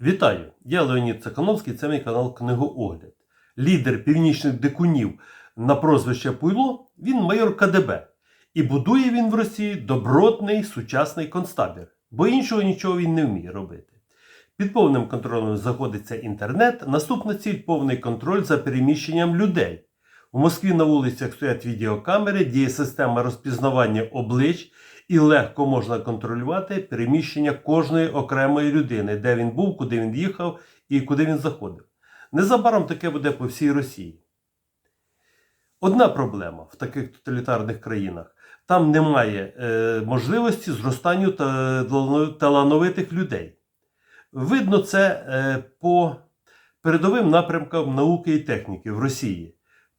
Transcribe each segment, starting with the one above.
Вітаю! Я Леонід Цехановський, це мій канал Книгоогляд. Лідер північних дикунів на прозвище Пуйло, він майор КДБ. І будує він в Росії добротний сучасний концтабір, бо іншого нічого він не вміє робити. Під повним контролем знаходиться інтернет. Наступна ціль повний контроль за переміщенням людей. У Москві на вулицях стоять відеокамери, діє система розпізнавання облич і легко можна контролювати переміщення кожної окремої людини, де він був, куди він їхав і куди він заходив. Незабаром таке буде по всій Росії. Одна проблема в таких тоталітарних країнах. Там немає е, можливості зростанню та, талановитих людей. Видно це е, по передовим напрямкам науки і техніки в Росії.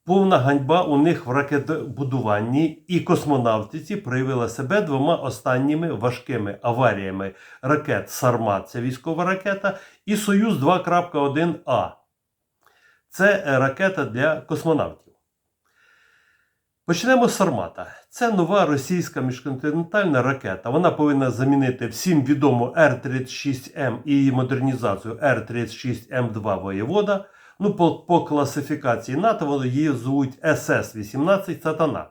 Повна ганьба у них в ракетобудуванні і космонавтиці проявила себе двома останніми важкими аваріями ракет Сармат, це військова ракета, і Союз 2.1А. Це ракета для космонавтів. Почнемо з Сармата. Це нова російська міжконтинентальна ракета. Вона повинна замінити всім відому Р-36М і її модернізацію Р-36М2 воєвода. Ну, по, по класифікації НАТО вони її звуть СС-18 Сатана.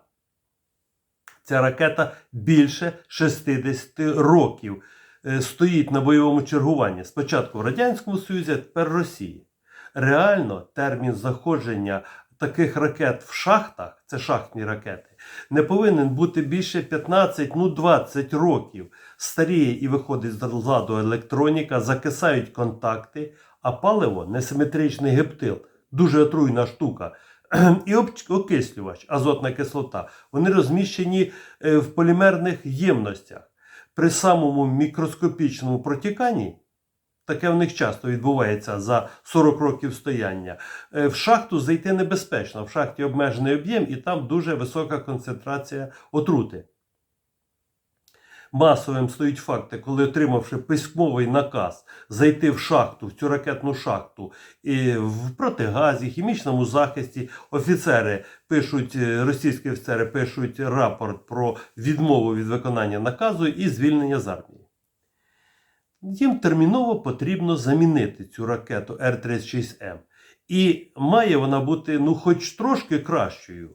Ця ракета більше 60 років е, стоїть на бойовому чергуванні. Спочатку в Радянському Союзі, а тепер Росії. Реально термін заходження таких ракет в шахтах, це шахтні ракети, не повинен бути більше 15, ну 20 років. Старіє і виходить ззаду електроніка, закисають контакти, а паливо несиметричний гептил, дуже отруйна штука. І окислювач, азотна кислота, вони розміщені е, в полімерних ємностях. При самому мікроскопічному протіканні, таке в них часто відбувається за 40 років стояння, е, в шахту зайти небезпечно. В шахті обмежений об'єм і там дуже висока концентрація отрути. Масовим стоїть факти, коли отримавши письмовий наказ зайти в шахту, в цю ракетну шахту, і в протигазі, хімічному захисті, офіцери пишуть, е, російські офіцери пишуть рапорт про відмову від виконання наказу і звільнення з армії. Їм терміново потрібно замінити цю ракету Р-36М. І має вона бути ну, хоч трошки кращою.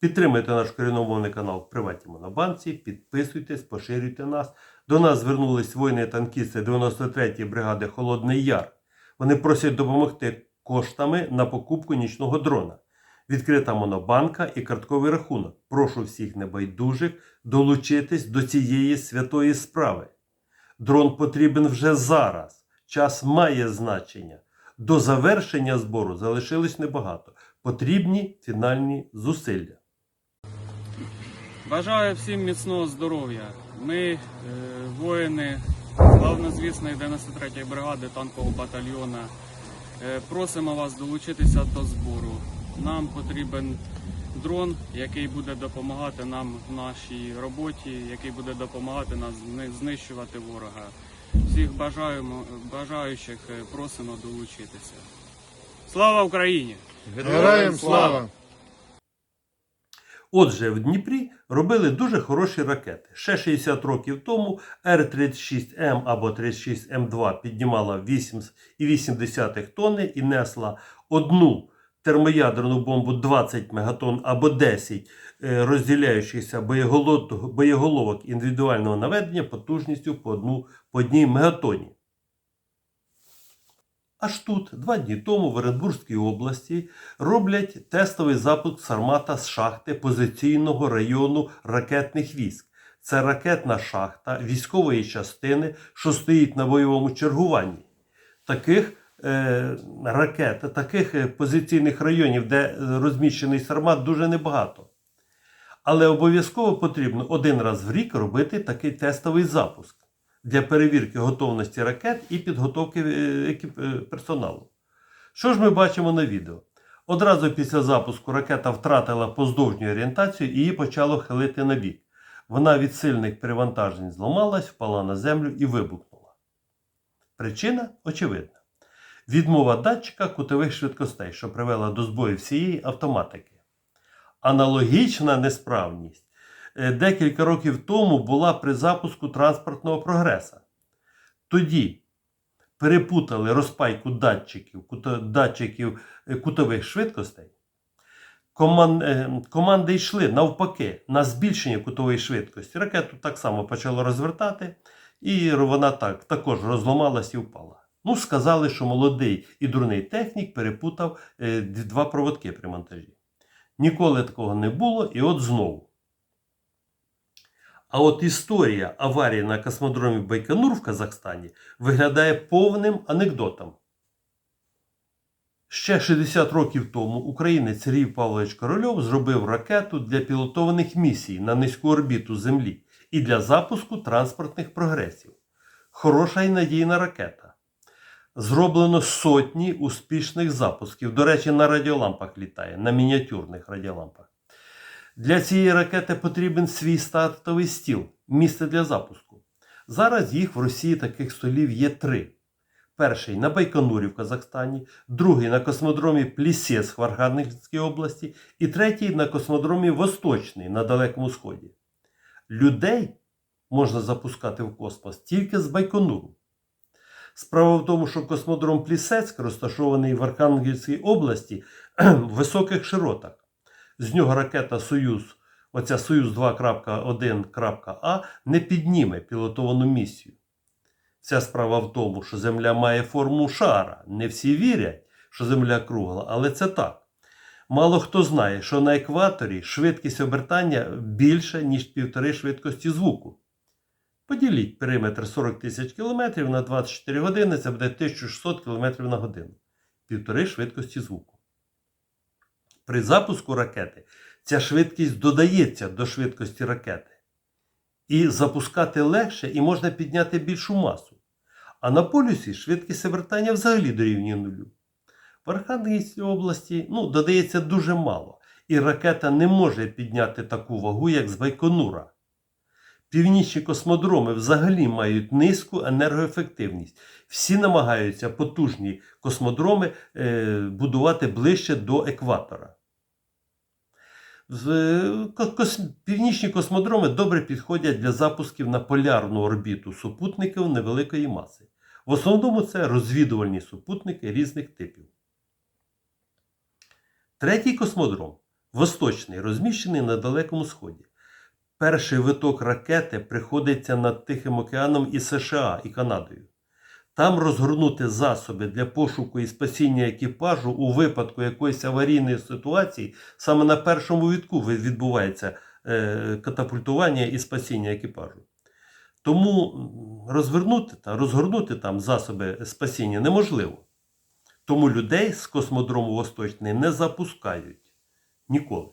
Підтримуйте наш коріномовний канал в приватній монобанці, підписуйтесь, поширюйте нас. До нас звернулись воїни-танкісти 93-ї бригади Холодний Яр. Вони просять допомогти коштами на покупку нічного дрона. Відкрита монобанка і картковий рахунок. Прошу всіх небайдужих долучитись до цієї святої справи. Дрон потрібен вже зараз. Час має значення. До завершення збору залишилось небагато. Потрібні фінальні зусилля. Бажаю всім міцного здоров'я. Ми, е, воїни славнозвісної 93-ї бригади танкового батальйона, е, просимо вас долучитися до збору. Нам потрібен дрон, який буде допомагати нам в нашій роботі, який буде допомагати нас знищувати ворога. Всіх бажаємо, бажаючих е, просимо долучитися. Слава Україні! Героям слава! Отже, в Дніпрі робили дуже хороші ракети. Ще 60 років тому Р-36М або 36М2 піднімала 8,8 тонни і несла одну термоядерну бомбу 20 мегатон або 10 е, розділяючихся боєголовок індивідуального наведення потужністю по, одну, по одній мегатоні. Аж тут, два дні тому в Оренбурзькій області роблять тестовий запуск Сармата з шахти позиційного району ракетних військ. Це ракетна шахта військової частини, що стоїть на бойовому чергуванні. Таких е, ракет, таких е, позиційних районів, де розміщений Сармат, дуже небагато. Але обов'язково потрібно один раз в рік робити такий тестовий запуск для перевірки готовності ракет і підготовки е, е, персоналу. Що ж ми бачимо на відео? Одразу після запуску ракета втратила поздовжню орієнтацію і її почало хилити на бік. Вона від сильних перевантажень зламалась, впала на землю і вибухнула. Причина очевидна. Відмова датчика кутових швидкостей, що привела до збою всієї автоматики. Аналогічна несправність декілька років тому була при запуску транспортного прогреса. Тоді перепутали розпайку датчиків, датчиків е, кутових швидкостей, е, команди йшли навпаки на збільшення кутової швидкості. Ракету так само почало розвертати, і вона так також розламалась і впала. Ну, сказали, що молодий і дурний технік перепутав е, два проводки при монтажі. Ніколи такого не було, і от знову. А от історія аварії на космодромі Байконур в Казахстані виглядає повним анекдотом. Ще 60 років тому українець Сергій Павлович Корольов зробив ракету для пілотованих місій на низьку орбіту Землі і для запуску транспортних прогресів. Хороша і надійна ракета. Зроблено сотні успішних запусків. До речі, на радіолампах літає, на мініатюрних радіолампах. Для цієї ракети потрібен свій стартовий стіл, місце для запуску. Зараз їх в Росії таких столів є три. Перший на Байконурі в Казахстані, другий на космодромі Плісєс в Архангельській області і третій на космодромі Восточний на Далекому Сході. Людей можна запускати в космос тільки з Байконуру. Справа в тому, що космодром Плісецьк розташований в Архангельській області в високих широтах. З нього ракета Союз, оця Союз 2.1.А не підніме пілотовану місію. Вся справа в тому, що Земля має форму шара. Не всі вірять, що Земля кругла, але це так. Мало хто знає, що на екваторі швидкість обертання більша, ніж півтори швидкості звуку. Поділіть периметр 40 тисяч км на 24 години, це буде 1600 км на годину. Півтори швидкості звуку. При запуску ракети ця швидкість додається до швидкості ракети. І запускати легше і можна підняти більшу масу. А на полюсі швидкість обертання взагалі дорівнює нулю. В Архангельській області ну, додається дуже мало, і ракета не може підняти таку вагу, як з Байконура. Північні космодроми взагалі мають низьку енергоефективність. Всі намагаються потужні космодроми е, будувати ближче до екватора. Північні космодроми добре підходять для запусків на полярну орбіту супутників невеликої маси. В основному це розвідувальні супутники різних типів. Третій космодром Восточний, розміщений на Далекому Сході. Перший виток ракети приходиться над Тихим океаном і США і Канадою. Там розгорнути засоби для пошуку і спасіння екіпажу у випадку якоїсь аварійної ситуації саме на першому вітку відбувається е, катапультування і спасіння екіпажу. Тому розвернути та розгорнути там засоби спасіння неможливо. Тому людей з космодрому Восточний не запускають ніколи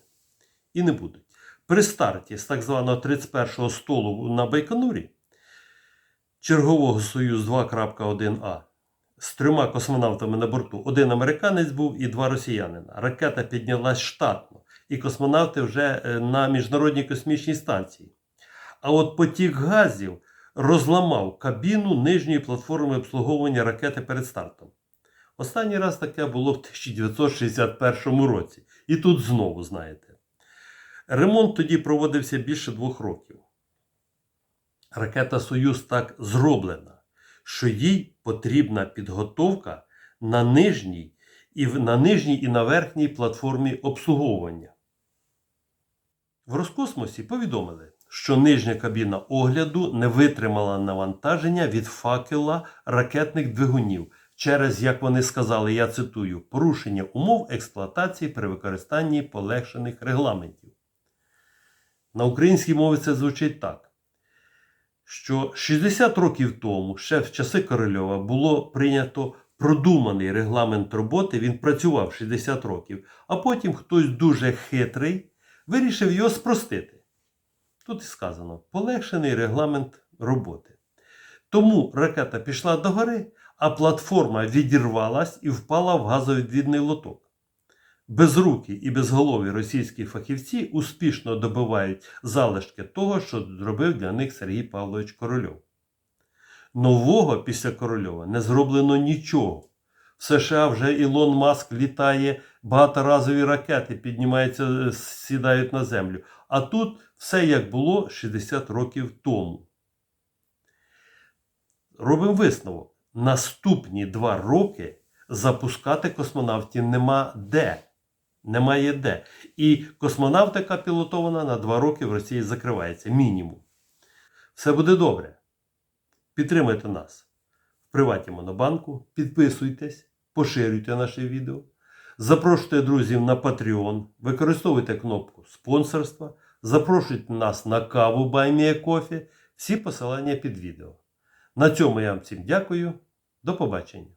і не будуть. При старті з так званого 31-го столу на Байконурі чергового Союз 2.1А з трьома космонавтами на борту. Один американець був і два росіянина. Ракета піднялась штатно, і космонавти вже е, на міжнародній космічній станції. А от потік газів розламав кабіну нижньої платформи обслуговування ракети перед стартом. Останній раз таке було в 1961 році. І тут знову, знаєте. Ремонт тоді проводився більше двох років. Ракета Союз так зроблена, що їй потрібна підготовка на нижній і, на нижній і на верхній платформі обслуговування. В Роскосмосі повідомили, що нижня кабіна огляду не витримала навантаження від факела ракетних двигунів через, як вони сказали, я цитую, порушення умов експлуатації при використанні полегшених регламентів. На українській мові це звучить так, що 60 років тому, ще в часи Корольова, було прийнято продуманий регламент роботи, він працював 60 років, а потім хтось дуже хитрий вирішив його спростити. Тут і сказано полегшений регламент роботи. Тому ракета пішла догори, а платформа відірвалась і впала в газовідвідний лоток. Безрукі і безголові російські фахівці успішно добивають залишки того, що зробив для них Сергій Павлович Корольов. Нового після Корольова не зроблено нічого. В США вже Ілон Маск літає, багаторазові ракети піднімаються, е, сідають на землю. А тут все як було 60 років тому. Робимо висновок. наступні два роки запускати космонавтів нема де. Немає де. І космонавтика пілотована на два роки в Росії закривається. Мінімум. Все буде добре. Підтримайте нас в приваті Монобанку, підписуйтесь, поширюйте наше відео, запрошуйте друзів на Patreon, використовуйте кнопку спонсорства, запрошуйте нас на каву Кофі. Всі посилання під відео. На цьому я вам всім дякую. До побачення.